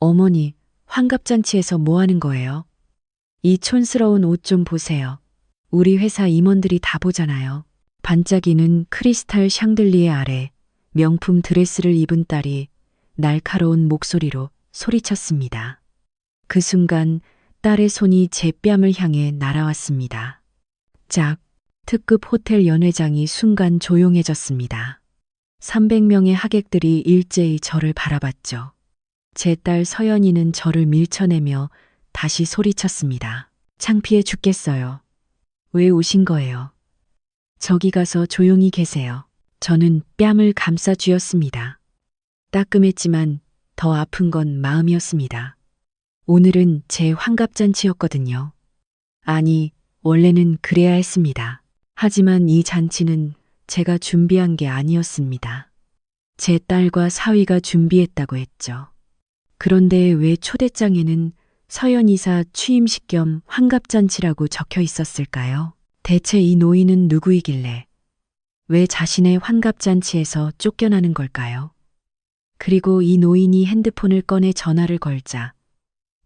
어머니, 환갑잔치에서 뭐 하는 거예요? 이 촌스러운 옷 좀 보세요. 우리 회사 임원들이 다 보잖아요. 반짝이는 크리스탈 샹들리에 아래 명품 드레스를 입은 딸이 날카로운 목소리로 소리쳤습니다. 그 순간 딸의 손이 제 뺨을 향해 날아왔습니다. 짝, 특급 호텔 연회장이 순간 조용해졌습니다. 300명의 하객들이 일제히 저를 바라봤죠. 제 딸 서연이는 저를 밀쳐내며 다시 소리쳤습니다. 창피해 죽겠어요. 왜 오신 거예요? 저기 가서 조용히 계세요. 저는 뺨을 감싸 쥐었습니다. 따끔했지만 더 아픈 건 마음이었습니다. 오늘은 제 환갑잔치였거든요. 아니, 원래는 그래야 했습니다. 하지만 이 잔치는 제가 준비한 게 아니었습니다. 제 딸과 사위가 준비했다고 했죠. 그런데 왜 초대장에는 서연 이사 취임식 겸 환갑잔치라고 적혀 있었을까요? 대체 이 노인은 누구이길래 왜 자신의 환갑잔치에서 쫓겨나는 걸까요? 그리고 이 노인이 핸드폰을 꺼내 전화를 걸자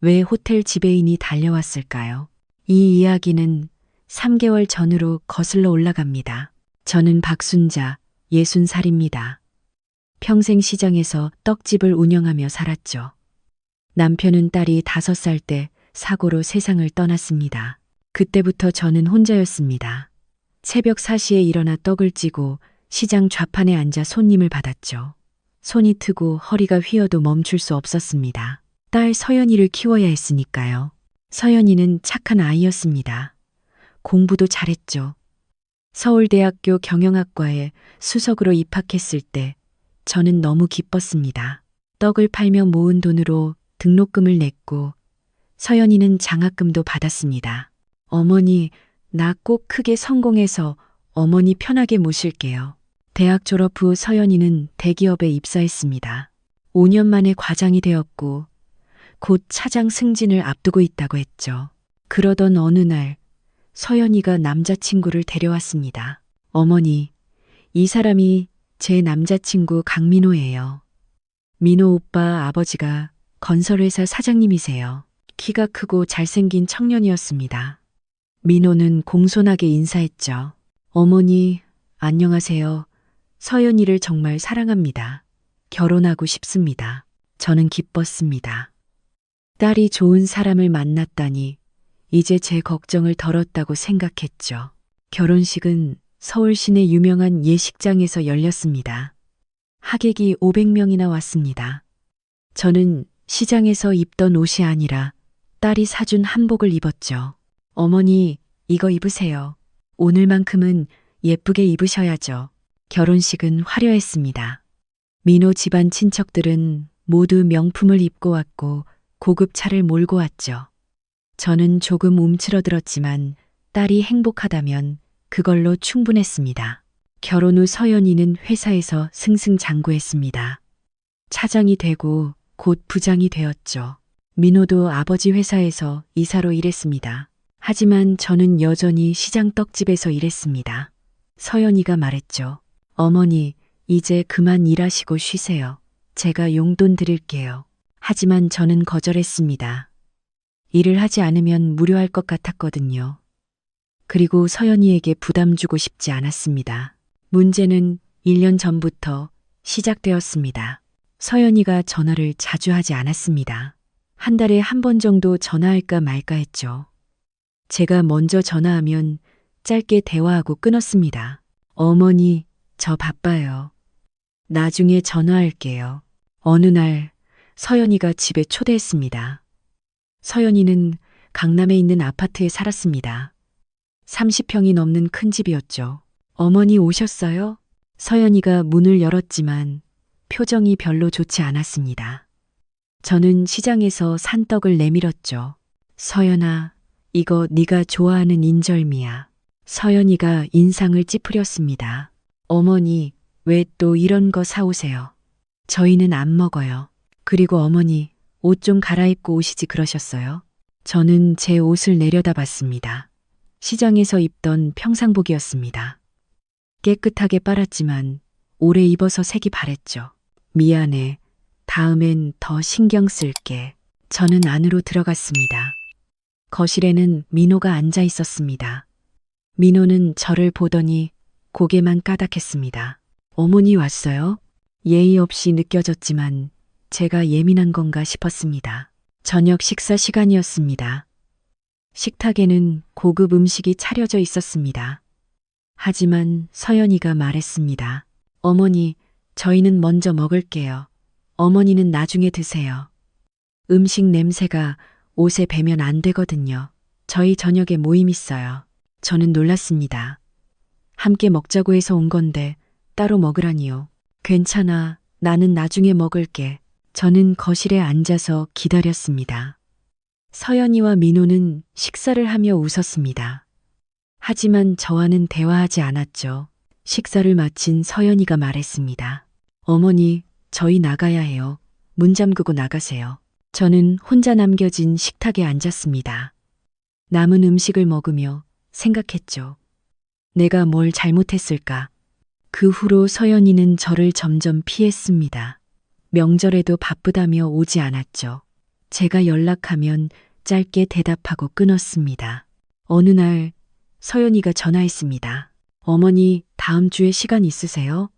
왜 호텔 지배인이 달려왔을까요? 이 이야기는 3개월 전으로 거슬러 올라갑니다. 저는 박순자, 60살입니다. 평생 시장에서 떡집을 운영하며 살았죠. 남편은 딸이 5살 때 사고로 세상을 떠났습니다. 그때부터 저는 혼자였습니다. 새벽 4시에 일어나 떡을 찌고 시장 좌판에 앉아 손님을 받았죠. 손이 트고 허리가 휘어도 멈출 수 없었습니다. 딸 서연이를 키워야 했으니까요. 서연이는 착한 아이였습니다. 공부도 잘했죠. 서울대학교 경영학과에 수석으로 입학했을 때 저는 너무 기뻤습니다. 떡을 팔며 모은 돈으로 등록금을 냈고 서연이는 장학금도 받았습니다. 어머니, 나 꼭 크게 성공해서 어머니 편하게 모실게요. 대학 졸업 후 서연이는 대기업에 입사했습니다. 5년 만에 과장이 되었고 곧 차장 승진을 앞두고 있다고 했죠. 그러던 어느 날 서연이가 남자친구를 데려왔습니다. 어머니, 이 사람이 제 남자친구 강민호예요. 민호 오빠 아버지가 건설회사 사장님이세요. 키가 크고 잘생긴 청년이었습니다. 민호는 공손하게 인사했죠. 어머니, 안녕하세요. 서연이를 정말 사랑합니다. 결혼하고 싶습니다. 저는 기뻤습니다. 딸이 좋은 사람을 만났다니 이제 제 걱정을 덜었다고 생각했죠. 결혼식은 서울 시내 유명한 예식장에서 열렸습니다. 하객이 500명이나 왔습니다. 저는 시장에서 입던 옷이 아니라 딸이 사준 한복을 입었죠. 어머니, 이거 입으세요. 오늘만큼은 예쁘게 입으셔야죠. 결혼식은 화려했습니다. 민호 집안 친척들은 모두 명품을 입고 왔고 고급 차를 몰고 왔죠. 저는 조금 움츠러들었지만 딸이 행복하다면 그걸로 충분했습니다. 결혼 후 서연이는 회사에서 승승장구했습니다. 차장이 되고 곧 부장이 되었죠. 민호도 아버지 회사에서 이사로 일했습니다. 하지만 저는 여전히 시장 떡집에서 일했습니다. 서연이가 말했죠. 어머니, 이제 그만 일하시고 쉬세요. 제가 용돈 드릴게요. 하지만 저는 거절했습니다. 일을 하지 않으면 무료할 것 같았거든요. 그리고 서연이에게 부담 주고 싶지 않았습니다. 문제는 1년 전부터 시작되었습니다. 서연이가 전화를 자주 하지 않았습니다. 한 달에 한 번 정도 전화할까 말까 했죠. 제가 먼저 전화하면 짧게 대화하고 끊었습니다. 어머니, 저 바빠요. 나중에 전화할게요. 어느 날 서연이가 집에 초대했습니다. 서연이는 강남에 있는 아파트에 살았습니다. 30평이 넘는 큰 집이었죠. 어머니 오셨어요? 서연이가 문을 열었지만 표정이 별로 좋지 않았습니다. 저는 시장에서 산 떡을 내밀었죠. 서연아, 이거 네가 좋아하는 인절미야. 서연이가 인상을 찌푸렸습니다. 어머니, 왜 또 이런 거 사오세요? 저희는 안 먹어요. 그리고 어머니, 옷 좀 갈아입고 오시지 그러셨어요? 저는 제 옷을 내려다 봤습니다. 시장에서 입던 평상복이었습니다. 깨끗하게 빨았지만 오래 입어서 색이 바랬죠. 미안해. 다음엔 더 신경 쓸게. 저는 안으로 들어갔습니다. 거실에는 민호가 앉아 있었습니다. 민호는 저를 보더니 고개만 까닥했습니다. 어머니 왔어요? 예의 없이 느껴졌지만 제가 예민한 건가 싶었습니다. 저녁 식사 시간이었습니다. 식탁에는 고급 음식이 차려져 있었습니다. 하지만 서연이가 말했습니다. 어머니, 저희는 먼저 먹을게요. 어머니는 나중에 드세요. 음식 냄새가 옷에 배면 안 되거든요. 저희 저녁에 모임 있어요. 저는 놀랐습니다. 함께 먹자고 해서 온 건데 따로 먹으라니요. 괜찮아. 나는 나중에 먹을게. 저는 거실에 앉아서 기다렸습니다. 서연이와 민호는 식사를 하며 웃었습니다. 하지만 저와는 대화하지 않았죠. 식사를 마친 서연이가 말했습니다. 어머니, 저희 나가야 해요. 문 잠그고 나가세요. 저는 혼자 남겨진 식탁에 앉았습니다. 남은 음식을 먹으며 생각했죠. 내가 뭘 잘못했을까? 그 후로 서연이는 저를 점점 피했습니다. 명절에도 바쁘다며 오지 않았죠. 제가 연락하면 짧게 대답하고 끊었습니다. 어느 날 서연이가 전화했습니다. 어머니, 다음 주에 시간 있으세요?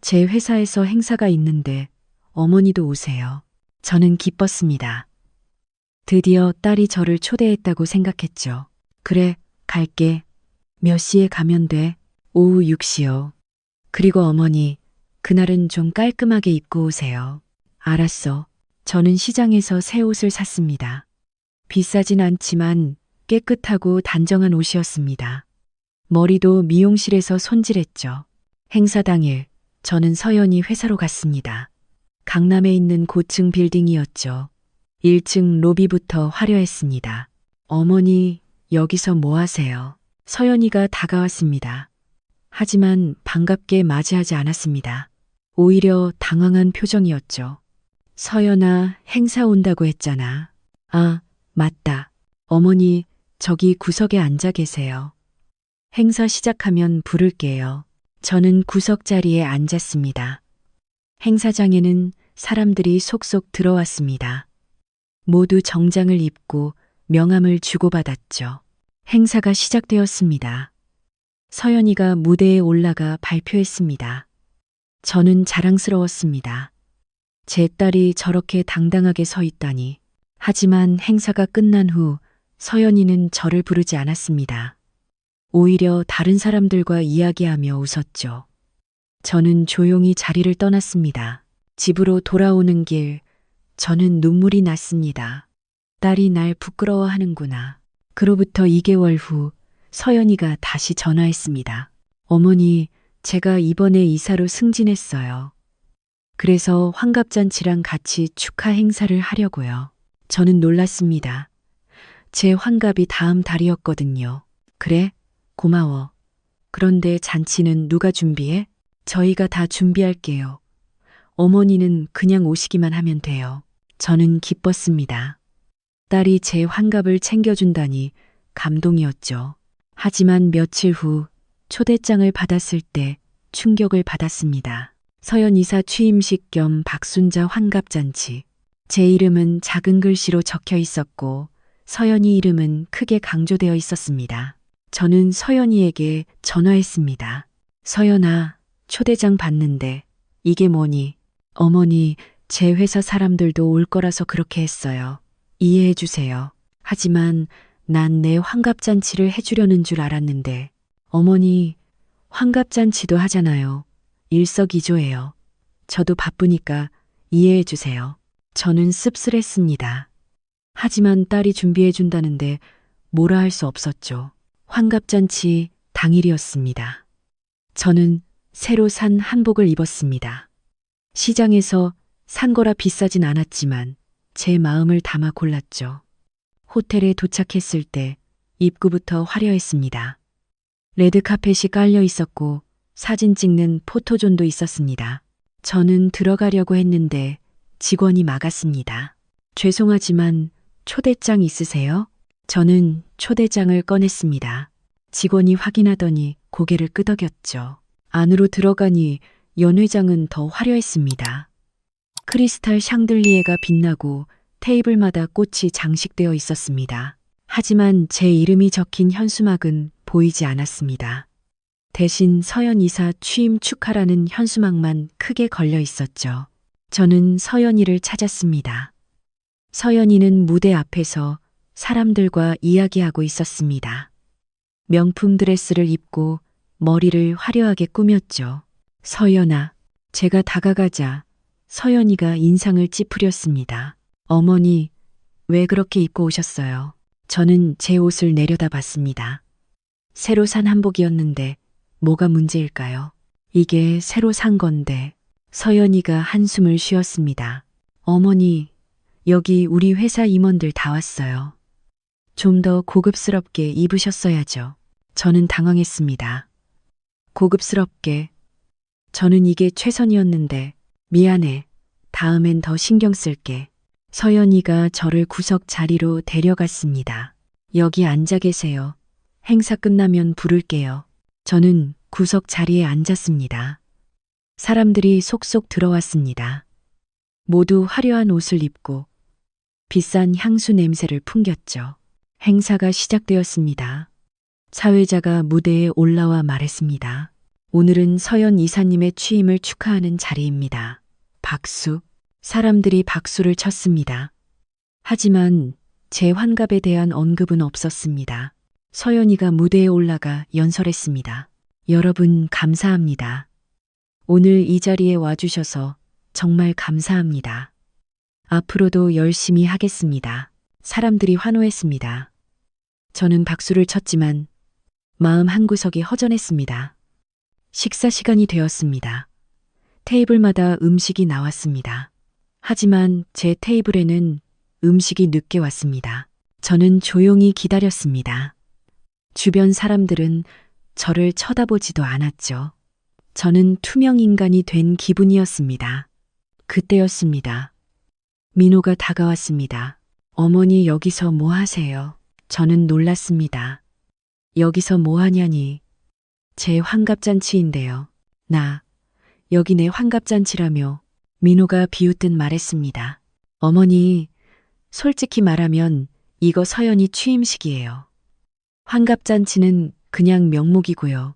제 회사에서 행사가 있는데 어머니도 오세요. 저는 기뻤습니다. 드디어 딸이 저를 초대했다고 생각했죠. 그래, 갈게. 몇 시에 가면 돼? 오후 6시요. 그리고 어머니, 그날은 좀 깔끔하게 입고 오세요. 알았어. 저는 시장에서 새 옷을 샀습니다. 비싸진 않지만 깨끗하고 단정한 옷이었습니다. 머리도 미용실에서 손질했죠. 행사 당일, 저는 서연이 회사로 갔습니다. 강남에 있는 고층 빌딩이었죠. 1층 로비부터 화려했습니다. 어머니, 여기서 뭐 하세요? 서연이가 다가왔습니다. 하지만 반갑게 맞이하지 않았습니다. 오히려 당황한 표정이었죠. 서연아, 행사 온다고 했잖아. 아, 맞다. 어머니, 저기 구석에 앉아 계세요. 행사 시작하면 부를게요. 저는 구석 자리에 앉았습니다. 행사장에는 사람들이 속속 들어왔습니다. 모두 정장을 입고 명함을 주고받았죠. 행사가 시작되었습니다. 서연이가 무대에 올라가 발표했습니다. 저는 자랑스러웠습니다. 제 딸이 저렇게 당당하게 서 있다니. 하지만 행사가 끝난 후 서연이는 저를 부르지 않았습니다. 오히려 다른 사람들과 이야기하며 웃었죠. 저는 조용히 자리를 떠났습니다. 집으로 돌아오는 길, 저는 눈물이 났습니다. 딸이 날 부끄러워하는구나. 그로부터 2개월 후 서연이가 다시 전화했습니다. 어머니, 제가 이번에 이사로 승진했어요. 그래서 환갑잔치랑 같이 축하 행사를 하려고요. 저는 놀랐습니다. 제 환갑이 다음 달이었거든요. 그래? 고마워. 그런데 잔치는 누가 준비해? 저희가 다 준비할게요. 어머니는 그냥 오시기만 하면 돼요. 저는 기뻤습니다. 딸이 제 환갑을 챙겨준다니 감동이었죠. 하지만 며칠 후 초대장을 받았을 때 충격을 받았습니다. 서연 이사 취임식 겸 박순자 환갑잔치. 제 이름은 작은 글씨로 적혀 있었고 서연이 이름은 크게 강조되어 있었습니다. 저는 서연이에게 전화했습니다. 서연아, 초대장 받는데 이게 뭐니? 어머니, 제 회사 사람들도 올 거라서 그렇게 했어요. 이해해 주세요. 하지만 난 내 환갑잔치를 해주려는 줄 알았는데 어머니, 환갑잔치도 하잖아요. 일석이조예요. 저도 바쁘니까 이해해 주세요. 저는 씁쓸했습니다. 하지만 딸이 준비해 준다는데 뭐라 할 수 없었죠. 환갑잔치 당일이었습니다. 저는 새로 산 한복을 입었습니다. 시장에서 산 거라 비싸진 않았지만 제 마음을 담아 골랐죠. 호텔에 도착했을 때 입구부터 화려했습니다. 레드 카펫이 깔려 있었고 사진 찍는 포토존도 있었습니다. 저는 들어가려고 했는데 직원이 막았습니다. 죄송하지만 초대장 있으세요? 저는 초대장을 꺼냈습니다. 직원이 확인하더니 고개를 끄덕였죠. 안으로 들어가니 연 회장은 더 화려했습니다. 크리스탈 샹들리에가 빛나고 테이블마다 꽃이 장식되어 있었습니다. 하지만 제 이름이 적힌 현수막은 보이지 않았습니다. 대신 서연 이사 취임 축하라는 현수막만 크게 걸려 있었죠. 저는 서연이를 찾았습니다. 서연이는 무대 앞에서 사람들과 이야기하고 있었습니다. 명품 드레스를 입고 머리를 화려하게 꾸몄죠. 서연아, 제가 다가가자 서연이가 인상을 찌푸렸습니다. 어머니, 왜 그렇게 입고 오셨어요? 저는 제 옷을 내려다 봤습니다. 새로 산 한복이었는데 뭐가 문제일까요? 이게 새로 산 건데 서연이가 한숨을 쉬었습니다. 어머니, 여기 우리 회사 임원들 다 왔어요. 좀 더 고급스럽게 입으셨어야죠. 저는 당황했습니다. 고급스럽게. 저는 이게 최선이었는데 미안해. 다음엔 더 신경 쓸게. 서연이가 저를 구석 자리로 데려갔습니다. 여기 앉아 계세요. 행사 끝나면 부를게요. 저는 구석 자리에 앉았습니다. 사람들이 속속 들어왔습니다. 모두 화려한 옷을 입고 비싼 향수 냄새를 풍겼죠. 행사가 시작되었습니다. 사회자가 무대에 올라와 말했습니다. 오늘은 서연 이사님의 취임을 축하하는 자리입니다. 박수. 사람들이 박수를 쳤습니다. 하지만 제 환갑에 대한 언급은 없었습니다. 서연이가 무대에 올라가 연설했습니다. 여러분 감사합니다. 오늘 이 자리에 와주셔서 정말 감사합니다. 앞으로도 열심히 하겠습니다. 사람들이 환호했습니다. 저는 박수를 쳤지만 마음 한구석이 허전했습니다. 식사 시간이 되었습니다. 테이블마다 음식이 나왔습니다. 하지만 제 테이블에는 음식이 늦게 왔습니다. 저는 조용히 기다렸습니다. 주변 사람들은 저를 쳐다보지도 않았죠. 저는 투명 인간이 된 기분이었습니다. 그때였습니다. 민호가 다가왔습니다. 어머니 여기서 뭐 하세요? 저는 놀랐습니다. 여기서 뭐 하냐니. 제 환갑잔치인데요. 나, 여기 내 환갑잔치라며 민호가 비웃듯 말했습니다. 어머니, 솔직히 말하면 이거 서연이 취임식이에요. 환갑잔치는 그냥 명목이고요.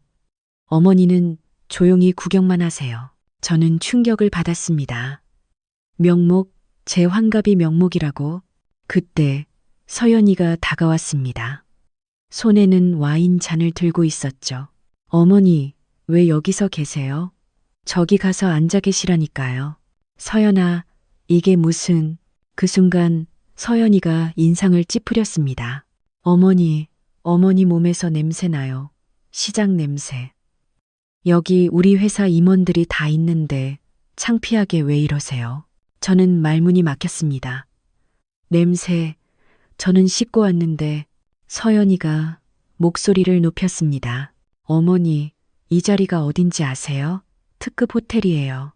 어머니는 조용히 구경만 하세요. 저는 충격을 받았습니다. 명목, 제 환갑이 명목이라고? 그때 서연이가 다가왔습니다. 손에는 와인 잔을 들고 있었죠. 어머니, 왜 여기서 계세요? 저기 가서 앉아 계시라니까요. 서연아, 이게 무슨, 그 순간 서연이가 인상을 찌푸렸습니다. 어머니, 어머니 몸에서 냄새 나요. 시장 냄새. 여기 우리 회사 임원들이 다 있는데 창피하게 왜 이러세요? 저는 말문이 막혔습니다. 냄새, 저는 씻고 왔는데 서연이가 목소리를 높였습니다. 어머니, 이 자리가 어딘지 아세요? 특급 호텔이에요.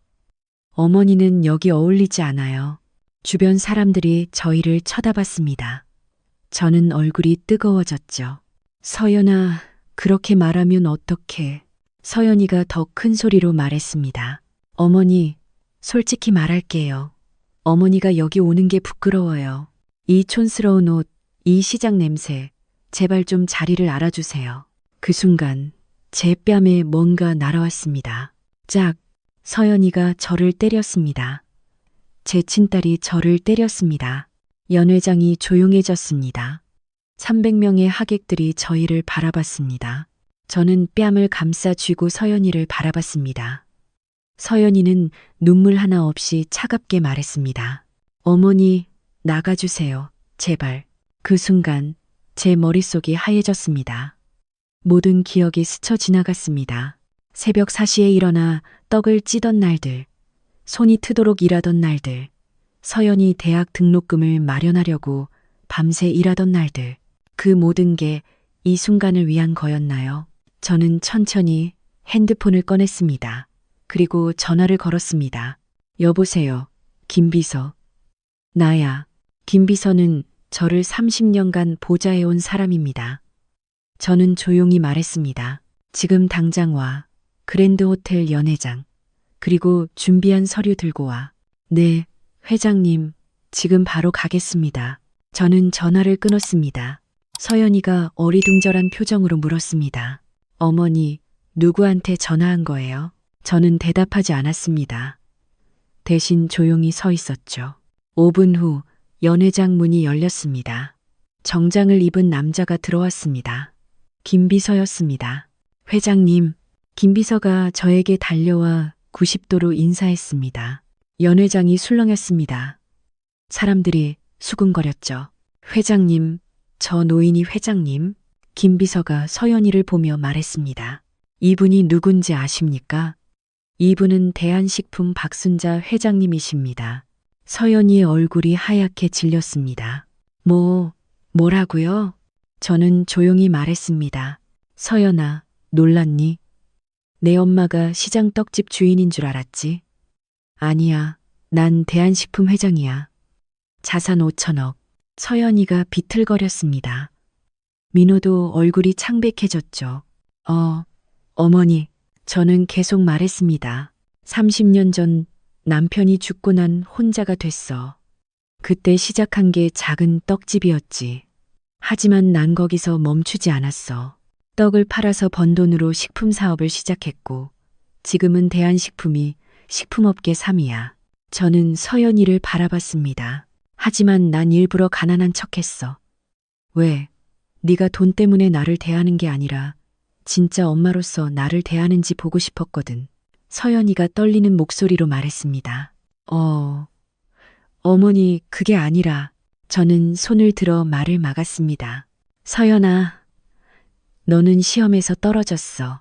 어머니는 여기 어울리지 않아요. 주변 사람들이 저희를 쳐다봤습니다. 저는 얼굴이 뜨거워졌죠. 서연아, 그렇게 말하면 어떡해. 서연이가 더 큰 소리로 말했습니다. 어머니, 솔직히 말할게요. 어머니가 여기 오는 게 부끄러워요. 이 촌스러운 옷, 이 시장 냄새, 제발 좀 자리를 알아주세요. 그 순간 제 뺨에 뭔가 날아왔습니다. 짝, 서연이가 저를 때렸습니다. 제 친딸이 저를 때렸습니다. 연회장이 조용해졌습니다. 300명의 하객들이 저희를 바라봤습니다. 저는 뺨을 감싸 쥐고 서연이를 바라봤습니다. 서연이는 눈물 하나 없이 차갑게 말했습니다. 어머니, 나가주세요. 제발. 그 순간 제 머릿속이 하얘졌습니다. 모든 기억이 스쳐 지나갔습니다. 새벽 4시에 일어나 떡을 찌던 날들, 손이 트도록 일하던 날들, 서연이 대학 등록금을 마련하려고 밤새 일하던 날들, 그 모든 게 이 순간을 위한 거였나요? 저는 천천히 핸드폰을 꺼냈습니다. 그리고 전화를 걸었습니다. 여보세요. 김비서. 나야. 김비서는 저를 30년간 보좌해온 사람입니다. 저는 조용히 말했습니다. 지금 당장 와. 그랜드 호텔 연회장. 그리고 준비한 서류 들고 와. 네, 회장님, 지금 바로 가겠습니다. 저는 전화를 끊었습니다. 서연이가 어리둥절한 표정으로 물었습니다. 어머니, 누구한테 전화한 거예요? 저는 대답하지 않았습니다. 대신 조용히 서 있었죠. 5분 후 연회장 문이 열렸습니다. 정장을 입은 남자가 들어왔습니다. 김비서였습니다. 회장님, 김비서가 저에게 달려와 90도로 인사했습니다. 연회장이 술렁였습니다. 사람들이 수군거렸죠. 회장님, 저 노인이 회장님, 김비서가 서연이를 보며 말했습니다. 이분이 누군지 아십니까? 이분은 대한식품 박순자 회장님이십니다. 서연이의 얼굴이 하얗게 질렸습니다. 뭐, 뭐라고요? 저는 조용히 말했습니다. 서연아, 놀랐니? 내 엄마가 시장 떡집 주인인 줄 알았지? 아니야, 난 대한식품 회장이야. 자산 5천억. 서연이가 비틀거렸습니다. 민호도 얼굴이 창백해졌죠. 어, 어머니, 저는 계속 말했습니다. 30년 전 남편이 죽고 난 혼자가 됐어. 그때 시작한 게 작은 떡집이었지. 하지만 난 거기서 멈추지 않았어. 떡을 팔아서 번 돈으로 식품 사업을 시작했고, 지금은 대한식품이 식품업계 3위야. 저는 서연이를 바라봤습니다. 하지만 난 일부러 가난한 척했어. 왜? 네가 돈 때문에 나를 대하는 게 아니라 진짜 엄마로서 나를 대하는지 보고 싶었거든. 서연이가 떨리는 목소리로 말했습니다. 어, 어머니, 그게 아니라 저는 손을 들어 말을 막았습니다. 서연아, 너는 시험에서 떨어졌어.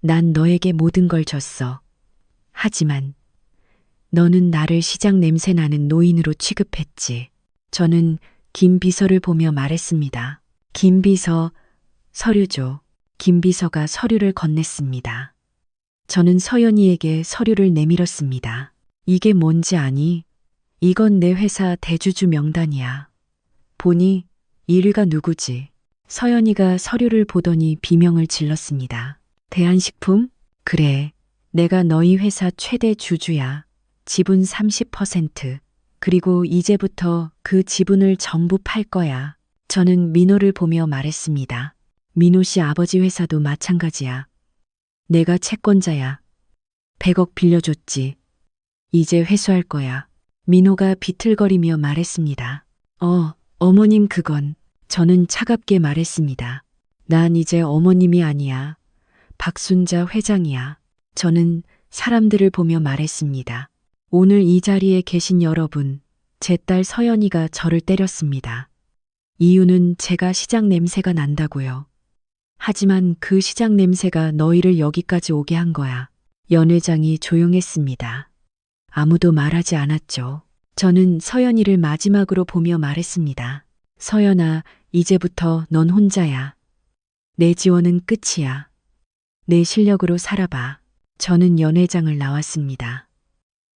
난 너에게 모든 걸 줬어. 하지만 너는 나를 시장 냄새 나는 노인으로 취급했지. 저는 김 비서를 보며 말했습니다. 김 비서, 서류죠. 김 비서가 서류를 건넸습니다. 저는 서연이에게 서류를 내밀었습니다. 이게 뭔지 아니? 이건 내 회사 대주주 명단이야. 보니 1위가 누구지? 서연이가 서류를 보더니 비명을 질렀습니다. 대한식품? 그래. 내가 너희 회사 최대 주주야. 지분 30%. 그리고 이제부터 그 지분을 전부 팔 거야. 저는 민호를 보며 말했습니다. 민호 씨 아버지 회사도 마찬가지야. 내가 채권자야. 100억 빌려줬지. 이제 회수할 거야. 민호가 비틀거리며 말했습니다. 어, 어머님 그건. 저는 차갑게 말했습니다. 난 이제 어머님이 아니야. 박순자 회장이야. 저는 사람들을 보며 말했습니다. 오늘 이 자리에 계신 여러분, 제 딸 서연이가 저를 때렸습니다. 이유는 제가 시장 냄새가 난다고요. 하지만 그 시장 냄새가 너희를 여기까지 오게 한 거야. 연회장이 조용했습니다. 아무도 말하지 않았죠. 저는 서연이를 마지막으로 보며 말했습니다. 서연아, 이제부터 넌 혼자야. 내 지원은 끝이야. 내 실력으로 살아봐. 저는 연회장을 나왔습니다.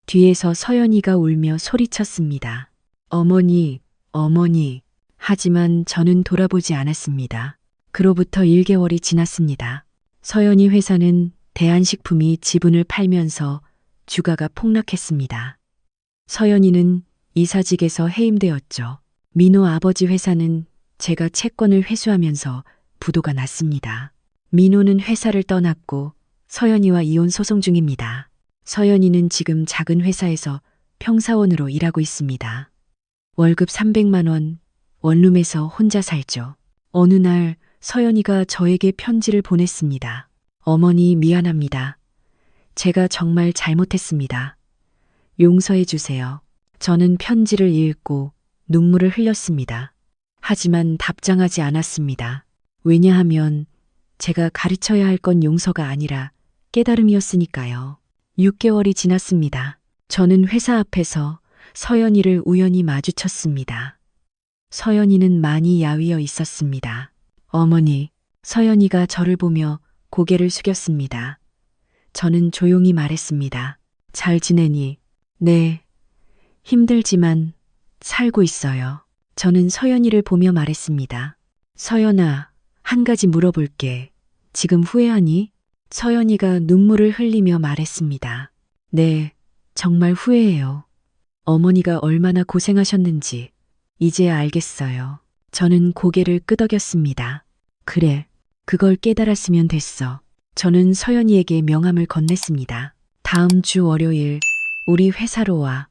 뒤에서 서연이가 울며 소리쳤습니다. 어머니, 어머니. 하지만 저는 돌아보지 않았습니다. 그로부터 1개월이 지났습니다. 서연이 회사는 대한식품이 지분을 팔면서 주가가 폭락했습니다. 서연이는 이사직에서 해임되었죠. 민호 아버지 회사는 제가 채권을 회수하면서 부도가 났습니다. 민호는 회사를 떠났고 서연이와 이혼 소송 중입니다. 서연이는 지금 작은 회사에서 평사원으로 일하고 있습니다. 월급 300만 원, 원룸에서 혼자 살죠. 어느 날 서연이가 저에게 편지를 보냈습니다. 어머니 미안합니다. 제가 정말 잘못했습니다. 용서해 주세요. 저는 편지를 읽고 눈물을 흘렸습니다. 하지만 답장하지 않았습니다. 왜냐하면 제가 가르쳐야 할 건 용서가 아니라 깨달음이었으니까요. 6개월이 지났습니다. 저는 회사 앞에서 서연이를 우연히 마주쳤습니다. 서연이는 많이 야위어 있었습니다. 어머니, 서연이가 저를 보며 고개를 숙였습니다. 저는 조용히 말했습니다. 잘 지내니? 네. 힘들지만 살고 있어요. 저는 서연이를 보며 말했습니다. 서연아, 한 가지 물어볼게. 지금 후회하니? 서연이가 눈물을 흘리며 말했습니다. 네, 정말 후회해요. 어머니가 얼마나 고생하셨는지 이제 알겠어요. 저는 고개를 끄덕였습니다. 그래, 그걸 깨달았으면 됐어. 저는 서연이에게 명함을 건넸습니다. 다음 주 월요일 우리 회사로 와.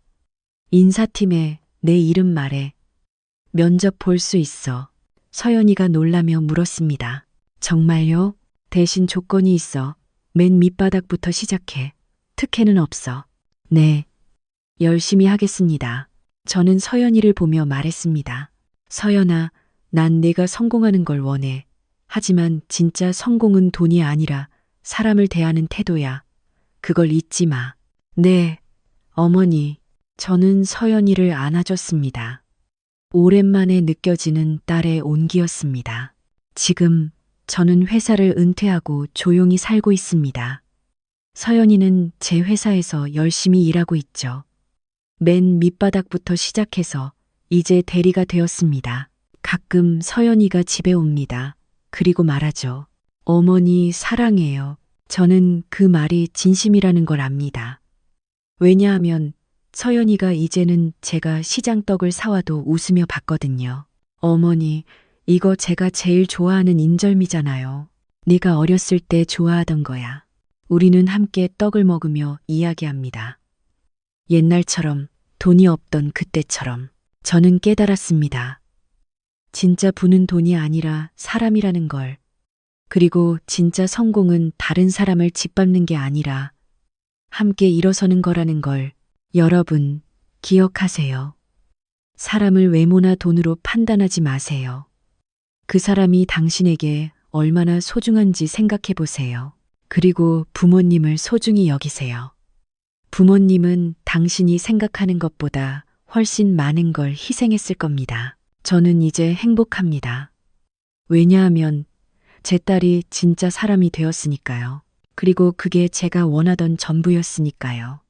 인사팀에 내 이름 말해. 면접 볼 수 있어. 서연이가 놀라며 물었습니다. 정말요? 대신 조건이 있어. 맨 밑바닥부터 시작해. 특혜는 없어. 네. 열심히 하겠습니다. 저는 서연이를 보며 말했습니다. 서연아, 난 내가 성공하는 걸 원해. 하지만 진짜 성공은 돈이 아니라 사람을 대하는 태도야. 그걸 잊지 마. 네, 어머니. 저는 서연이를 안아줬습니다. 오랜만에 느껴지는 딸의 온기였습니다. 지금 저는 회사를 은퇴하고 조용히 살고 있습니다. 서연이는 제 회사에서 열심히 일하고 있죠. 맨 밑바닥부터 시작해서 이제 대리가 되었습니다. 가끔 서연이가 집에 옵니다. 그리고 말하죠. 어머니 사랑해요. 저는 그 말이 진심이라는 걸 압니다. 왜냐하면 서연이가 이제는 제가 시장떡을 사와도 웃으며 받거든요. 어머니, 이거 제가 제일 좋아하는 인절미잖아요. 네가 어렸을 때 좋아하던 거야. 우리는 함께 떡을 먹으며 이야기합니다. 옛날처럼 돈이 없던 그때처럼 저는 깨달았습니다. 진짜 부는 돈이 아니라 사람이라는 걸. 그리고 진짜 성공은 다른 사람을 짓밟는 게 아니라 함께 일어서는 거라는 걸 여러분 기억하세요. 사람을 외모나 돈으로 판단하지 마세요. 그 사람이 당신에게 얼마나 소중한지 생각해 보세요. 그리고 부모님을 소중히 여기세요. 부모님은 당신이 생각하는 것보다 훨씬 많은 걸 희생했을 겁니다. 저는 이제 행복합니다. 왜냐하면 제 딸이 진짜 사람이 되었으니까요. 그리고 그게 제가 원하던 전부였으니까요.